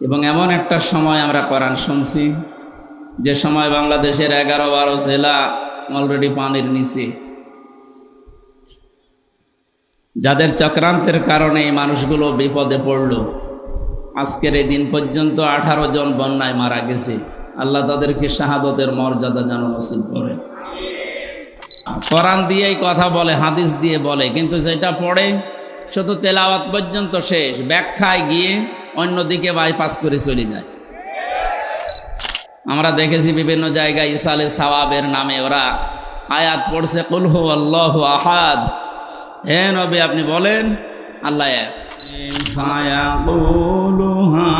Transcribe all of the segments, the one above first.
এবং এমন একটা সময় আমরা কোরআন শুনছি, যে সময় বাংলাদেশের এগারো বারো জেলা অলরেডি পানির নিচে। যাদের চক্রান্তের কারণে মানুষগুলো বিপদে পড়ল। আজকের এই দিন পর্যন্ত আঠারো জন বন্যায় মারা গেছে। আল্লাহ তাদেরকে শাহাদতের মর্যাদা যেন নসিব করে। কোরআন দিয়েই কথা বলে, হাদিস দিয়ে বলে, কিন্তু যেটা পড়ে, শুধু তেলাওয়াত পর্যন্ত শেষ। ব্যাখ্যায় গিয়ে অন্যদিকে বাইপাস করে চলে যায়। আমরা দেখেছি বিভিন্ন জায়গায় ইসালে সাওয়াবের নামে ওরা আয়াত পড়ছে কুলহু আল্লাহ আহাদ। হে নবী, আপনি বলেন, আল্লাহ এক। ফায়াকুলুহা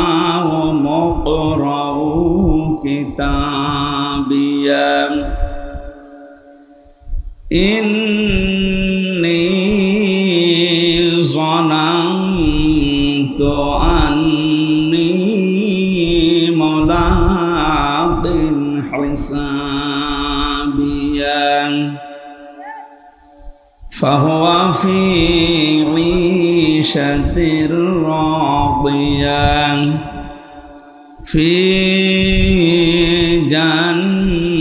ওয়া عني ملاق حسابيا فهو في عيشة راضية في جنة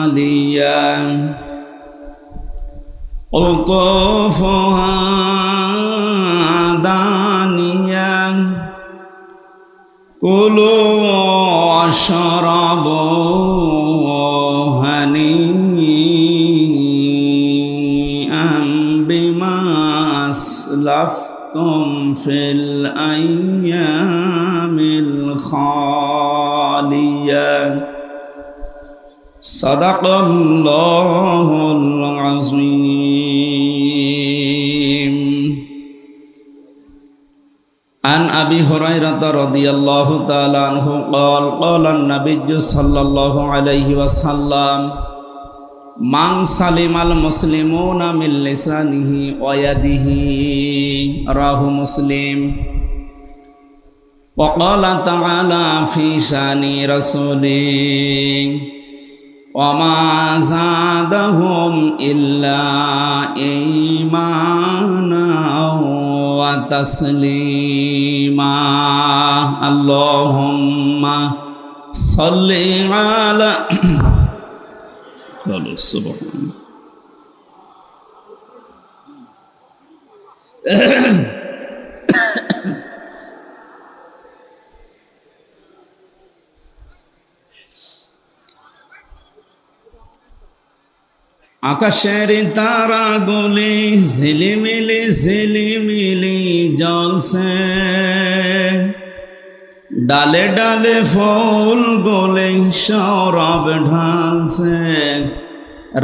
عالية قطوفها كلوا واشربوا هنيئا بما أسلفتم في الأيام الخالية صدق الله العظيم عن أبي هريرة رضي الله تعالى عنه قال قال النبي صلى الله عليه وسلم من سلم المسلمون من لسانه ويده راه مسلم وقال تعالى في شان رسوله وما زادهم إلا إيمانا وتسليما اللهم صل على قالوا سبحان আকাশের তারা গুলি ঝিলিমিলি ঝিলিমিলি জলছে ডালে ডালে ফুল গোলে সৌরভ ঢালছে।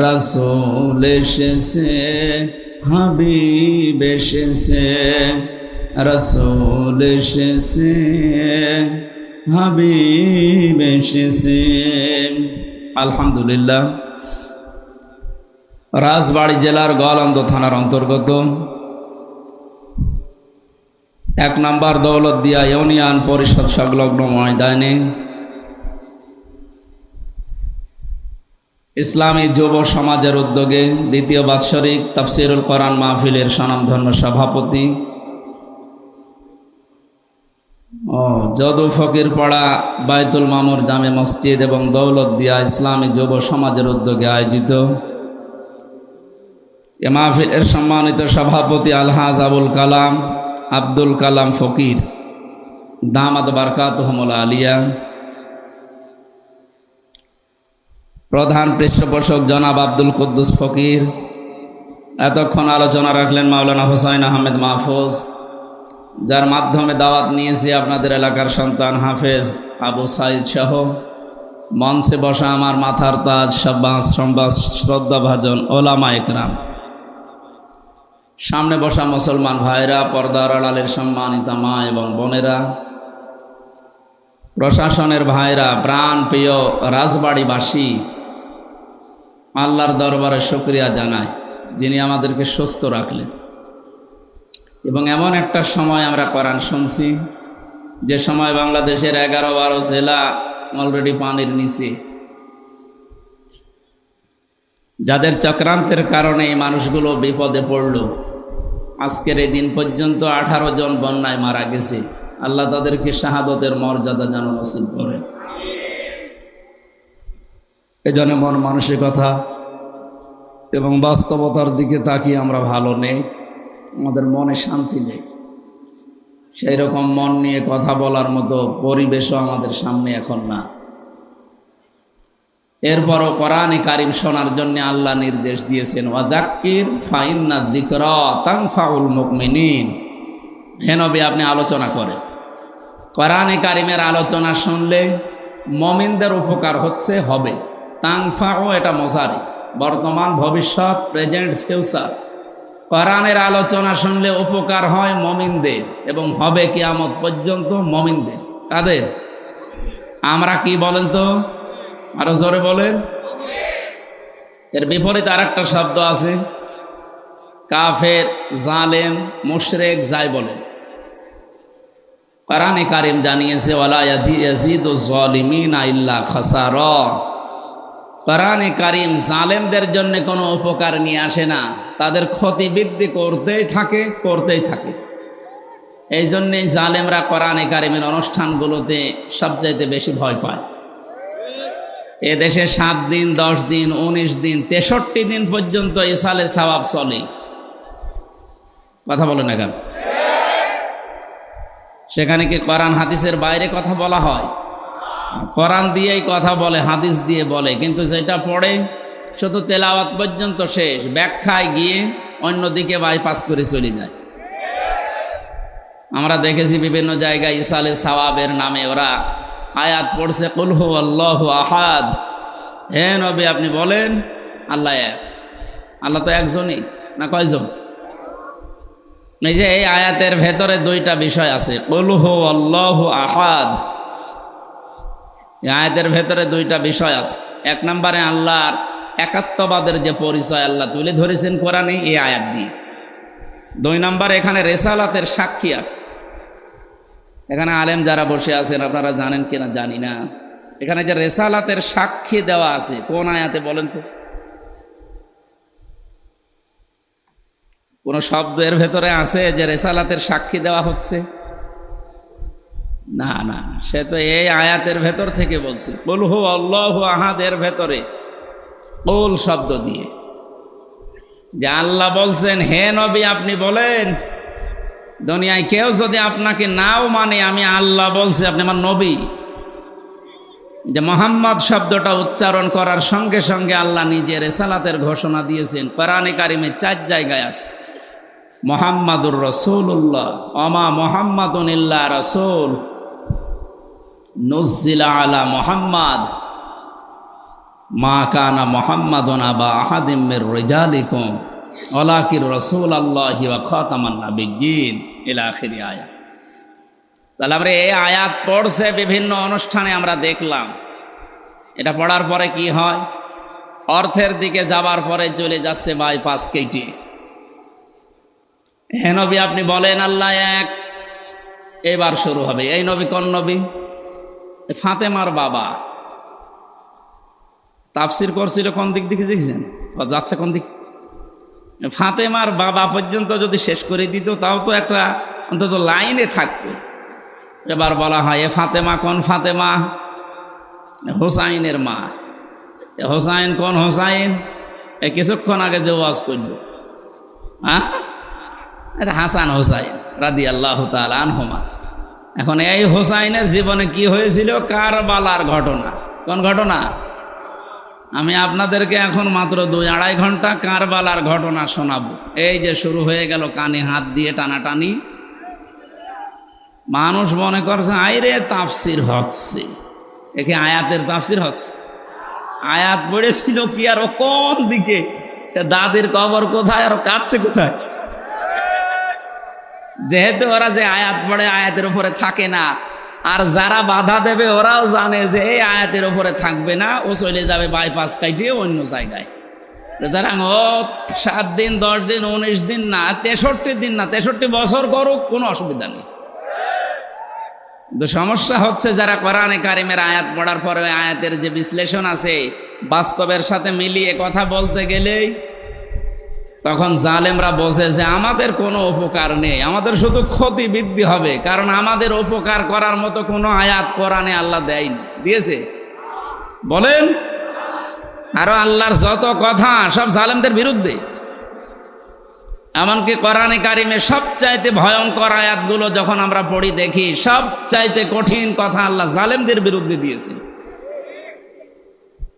রসুল এসেছে, হাবিব এসেছে। রসুল এসেছে, হাবিব এসেছে। আলহামদুলিল্লাহ। রাজবাড়ী জেলার গোয়ালন্দ থানার অন্তর্গত। এক নম্বর দৌলতদিয়া ইউনিয়ন পরিষদ সংলগ্ন ময়দানে ইসলামী যুব সমাজের উদ্যোগে দ্বিতীয় বাৎসরিক তাফসিরুল কোরআন মাহফিলের স্বনামধন্য সভাপতি ও যদু ফকির পাড়া বাইতুল মামুর জামে মসজিদ এবং দৌলতদিয়া ইসলামী যুব সমাজের উদ্যোগে আয়োজিত এ মাহফিলের সম্মানিত সভাপতি আলহাজ আবুল কালাম আব্দুল কালাম ফকির, দামাদ বারকাত হমলা আলিয়া। প্রধান পৃষ্ঠপোষক জনাব আব্দুল কুদ্দুস ফকির, এতক্ষণ আলোচনা রাখলেন মাওলানা হোসাইন আহমেদ মাহফুজ, যার মাধ্যমে দাওয়াত নিয়েছি আপনাদের এলাকার সন্তান হাফেজ আবু সাইদ সহ। মঞ্চে বসা আমার মাথার তাজ, সাব্বাস, সম্বাস, শ্রদ্ধাভাজন ওলামা একরাম সামনে বসা মুসলমান ভাইরা, পর্দার আড়ালের সম্মানিতা মা এবং বোনেরা, প্রশাসনের ভাইরা, প্রাণ প্রিয় রাজবাড়িবাসী, আল্লাহর দরবারে শুক্রিয়া জানায় যিনি আমাদেরকে সুস্থ রাখলেন। এবং এমন একটা সময় আমরা কোরআন শুনছি, যে সময় বাংলাদেশের এগারো বারো জেলা অলরেডি পানির নিচে। যাদের চক্রান্তের কারণে এই মানুষগুলো বিপদে পড়ল। আজকের এই দিন পর্যন্ত আঠারো জন বন্যায় মারা গেছে। আল্লাহ তাদেরকে শাহাদতের মর্যাদা যেন নসিব করে। এজন্য মন মানসিকতা এবং বাস্তবতার দিকে তাকিয়ে আমরা ভালো নেই, আমাদের মনে শান্তি নেই। সেই রকম মন নিয়ে কথা বলার মতো পরিবেশও আমাদের সামনে এখন না। এরপরও কোরআনে কারিম শোনার জন্য আল্লাহ নির্দেশ দিয়েছেন ওয়াদাক্কির ফাইন্না দিকর তাংফাউল মুকমিনিন হেনবি আপনি আলোচনা করেন। কোরআনে কারিমের আলোচনা শুনলে মমিনদের উপকার হচ্ছে, হবে। তাংফাও এটা মশারি বর্তমান ভবিষ্যৎ, প্রেজেন্ট, ফিউচার। কোরআনের আলোচনা শুনলে উপকার হয় মমিনদের এবং হবে কিয়ামত পর্যন্ত মমিনদের। কাদের? আমরা কি বলেন তো? আরও জোরে বলেন। এর বিপরীত আর একটা শব্দ আছে। কাফের, জালেম, মুশরেক যাই বলেন। কোরআনে কারিম জানিয়েছে ইল্লা খাসারা। কোরআনে কারিম জালেমদের জন্য কোনো উপকার নিয়ে আসে না। তাদের ক্ষতি বৃদ্ধি করতেই থাকে করতেই থাকে। এই জন্যেই জালেমরা কোরআনে কারিমের অনুষ্ঠানগুলোতে সবচাইতে বেশি ভয় পায়। এ দেশে সাত দিন, দশ দিন, উনিশ দিন, তেষট্টি দিন পর্যন্ত ইসালে সবাব চলে। কথা বলে না কেন? সেখানে কি কোরআন হাদিসের বাইরে কথা বলা হয়? কোরআন দিয়েই কথা বলে, হাদিস দিয়ে বলে, কিন্তু যেটা পড়ে, শুধু তেলাওয়াত পর্যন্ত শেষ, ব্যাখ্যায় গিয়ে অন্যদিকে বাইপাস করে চলে যায়। আমরা দেখেছি বিভিন্ন জায়গায় ইসালে সাওয়াবের নামে ওরা আয়াত পড়ছে কুলহু আল্লাহ আহাদ। হে নবী, আপনি বলেন, আল্লাহ এক। আল্লাহ তো একজনই, না কয়জন? এই যে এই আয়াতের ভেতরে দুইটা বিষয় আছে কুলহু আল্লাহ আহাদ। আয়াতের ভেতরে দুইটা বিষয় আছে। এক নম্বরে, আল্লাহর একাত্মবাদের যে পরিচয় আল্লাহ তুলে ধরেছেন কোরআনে এই আয়াত দিয়ে। দুই নম্বর, এখানে রেসালাতের সাক্ষী আছে। এখানে আলেম যারা বসে আছেন, আপনারা জানেন কিনা জানি না। এখানে যে রেসালাতের সাক্ষী দেওয়া আছে, কোন আয়াতে বলেন তো? কোন শব্দের ভেতরে আছে যে রেসালাতের সাক্ষী দেওয়া হচ্ছে? না না সে তো এই আয়াতের ভেতর থেকে বলছে। বলহু আল্লাহ আহাদের ভেতরে, কোল শব্দ দিয়ে। যে আল্লাহ বলছেন, হে নবী, আপনি বলেন দুনিয়ায় কেউ যদি আপনাকে নাও মানে আমি আল্লাহ বলছি, আপনি আমার নবী। যে মোহাম্মদ শব্দটা উচ্চারণ করার সঙ্গে সঙ্গে আল্লাহ নিজের রেসালাতের ঘোষণা দিয়েছেন, কোরআনে কারিমে চার জায়গায় আছে। মোহাম্মদুর রসুল্লাহ অমা মোহাম্মদুন ইল্লা রসুল নজিলা আলা মোহাম্মদ, মা কানা মোহাম্মদন আবা আহাদিমের রেজালিকুম। ওলাকির রসুল আল্লাহ খাতামান্না বিজ্ঞিন এলা আখিরি আয়া তাহলে আমরা এই আয়াত পড়ছে, বিভিন্ন অনুষ্ঠানে আমরা দেখলাম। এটা পড়ার পরে কি হয়? অর্থের দিকে যাবার পরে চলে যাচ্ছে বাইপাস কেটে হে নবী, আপনি বলেন, আল্লাহ এক, এবার শুরু হবে। এই নবী কোন নবী? ফাতেমার বাবা। তাফসির করছিল কোন দিক দিকে দেখেছেন? যাচ্ছে কোন দিক? ফাতেমার বাবা পর্যন্ত যদি শেষ করে দিত, তাও তো একটা অন্তত লাইনে থাকতো। এবার বলা হয়, এ ফাতেমা কোন ফাতেমা? হোসাইনের মা। এ হোসাইন কোন হোসাইন? এ কিছুক্ষণ আগে যে ওয়াজ করল। হ্যাঁ হাসান হোসাইন রাদি আল্লাহ আনহমা। এখন এই হোসাইনের জীবনে কি হয়েছিল? কার কারবালার ঘটনা। কোন ঘটনা? আমি আপনাদেরকে এখন মাত্র দুই আড়াই ঘণ্টা কারবালার ঘটনা শোনাবো। এই যে শুরু হয়ে গেল কানে হাত দিয়ে টানাটানি। মানুষ মনে করছে আইরে তাফসির হচ্ছে। একে আয়াতের তাফসির হচ্ছে। আয়াত পড়েছিল কি আর কোন দিকে? দাদির কবর কোথায় আর কাঁদছে কোথায়? যেহেতু ওরা যে আয়াত পড়ে, আয়াতের উপরে থাকে না। আর যারা বাধা দেবে, ওরাও জানে যে এই আয়াতের ওপরে থাকবে না, ও চলে যাবে বাইপাস কাটিয়ে অন্য জায়গায়। সুতরাং ও সাত দিন, দশ দিন, উনিশ দিন না, তেষট্টি দিন না, তেষট্টি বছর করুক, কোনো অসুবিধা নেই। কিন্তু সমস্যা হচ্ছে যারা কোরআনে কারিমের আয়াত পড়ার পরে আয়াতের যে বিশ্লেষণ আছে, বাস্তবের সাথে মিলিয়ে কথা বলতে গেলেই তখন জালেমরা বোঝে যে আমাদের কোনো উপকার নেই, আমাদের শুধু ক্ষতি বৃদ্ধি হবে, কারণ আমাদের উপকার করার মতো কোনো আয়াত কোরআনে আল্লাহ দেয়নি। দিয়েছে? বলেন। আরও আল্লাহর যত কথা, সব জালেমদের বিরুদ্ধে। এমনকি কোরআনে কারিমে সবচাইতে ভয়ঙ্কর আয়াতগুলো যখন আমরা পড়ি দেখি, সবচাইতে কঠিন কথা আল্লাহ জালেমদের বিরুদ্ধে দিয়েছে।